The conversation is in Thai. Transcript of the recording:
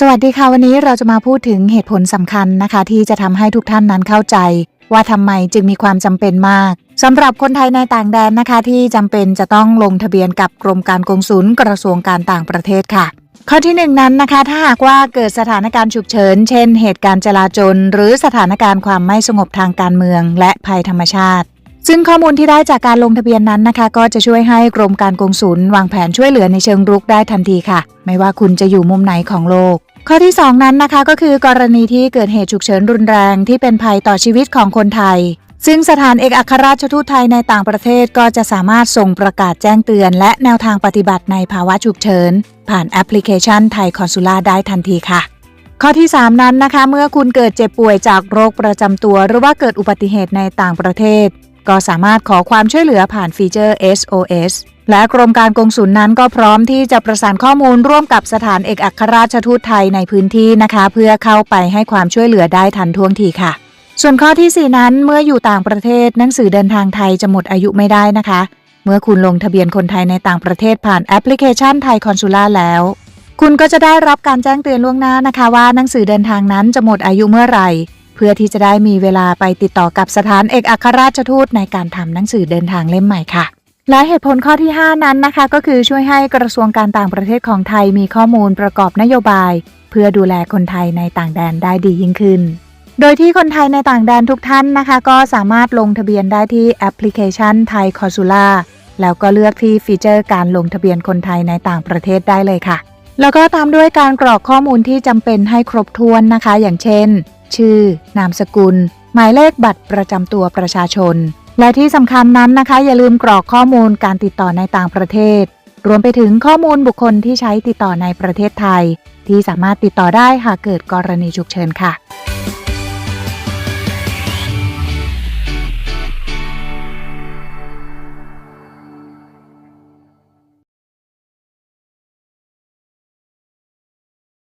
สวัสดีค่ะวันนี้เราจะมาพูดถึงเหตุผลสำคัญนะคะ ที่จะทำให้ทุกท่านนั้นเข้าใจ ว่าทำไมจึงมีความจำเป็นมากสำหรับคนไทยในต่างแดนนะคะ ที่จำเป็นจะต้องลงทะเบียนกับกรมการกงสุลกระทรวงการต่างประเทศค่ะ ข้อที่หนึ่งนั้นนะคะ ถ้าหากว่าเกิดสถานการณ์ฉุกเฉิน เช่น เหตุการณ์จลาจลหรือสถานการณ์ความไม่สงบทางการเมือง และภัยธรรมชาติ ซึ่งข้อมูลที่ได้จากการลงทะเบียนนั้นนะคะ ก็จะช่วยให้กรมการกงสุลวางแผนช่วยเหลือในเชิงรุกได้ทันทีค่ะ ไม่ว่าคุณจะอยู่มุมไหนของโลก ข้อที่ 2 นั้นนะคะก็คือกรณีที่เกิดเหตุฉุกเฉินรุนแรงที่เป็นภัยต่อชีวิตของคนไทย ซึ่งสถานเอกอัครราชทูตไทยในต่างประเทศก็จะสามารถส่งประกาศแจ้งเตือน และแนวทางปฏิบัติในภาวะฉุกเฉิน ผ่านแอปพลิเคชันไทยคอนซูล่าได้ทันทีค่ะ ข้อที่ 3 นั้นนะคะ เมื่อคุณเกิดเจ็บป่วยจากโรคประจำตัว หรือว่าเกิดอุบัติเหตุในต่างประเทศ ก็สามารถขอความช่วยเหลือผ่านฟีเจอร์ SOS และกรมการกงสุลนั้นก็พร้อมที่จะประสานข้อมูลร่วมกับสถานเอกอัครราชทูตไทยในพื้นที่นะคะ เพื่อเข้าไปให้ความช่วยเหลือได้ทันท่วงทีค่ะ ส่วนข้อที่ 4 นั้นเมื่ออยู่ต่างประเทศหนังสือเดินทางไทยจะหมดอายุไม่ได้นะคะ เมื่อคุณลงทะเบียนคนไทยในต่างประเทศผ่านแอปพลิเคชันไทยคอนซูล่าแล้ว คุณก็จะได้รับการแจ้งเตือนล่วงหน้านะคะว่าหนังสือเดินทางนั้นจะหมดอายุเมื่อไหร่ เพื่อที่จะได้มีเวลาไปติดต่อกับสถานเอกอัครราชทูตในการทำหนังสือเดินทางเล่มใหม่ค่ะ และเหตุผลข้อที่ 5 นั้นนะคะ ก็คือช่วยให้กระทรวงการต่างประเทศของไทยมีข้อมูลประกอบนโยบาย เพื่อดูแลคนไทยในต่างแดนได้ดียิ่งขึ้น โดยที่คนไทยในต่างแดนทุกท่านนะคะ ก็สามารถลงทะเบียนได้ที่แอปพลิเคชันไทยคอซูล่าแล้วก็เลือกที่ฟีเจอร์การลงทะเบียนคนไทยในต่างประเทศได้เลยค่ะ แล้วก็ตามด้วยการกรอกข้อมูลที่จำเป็นให้ครบถ้วนนะคะ อย่างเช่น ชื่อ นามสกุล หมายเลขบัตรประจำตัวประชาชน และที่สำคัญนั้นนะคะ อย่าลืมกรอกข้อมูลการติดต่อในต่างประเทศ รวมไปถึงข้อมูลบุคคลที่ใช้ติดต่อในประเทศไทย ที่สามารถติดต่อได้หากเกิดกรณีฉุกเฉินค่ะ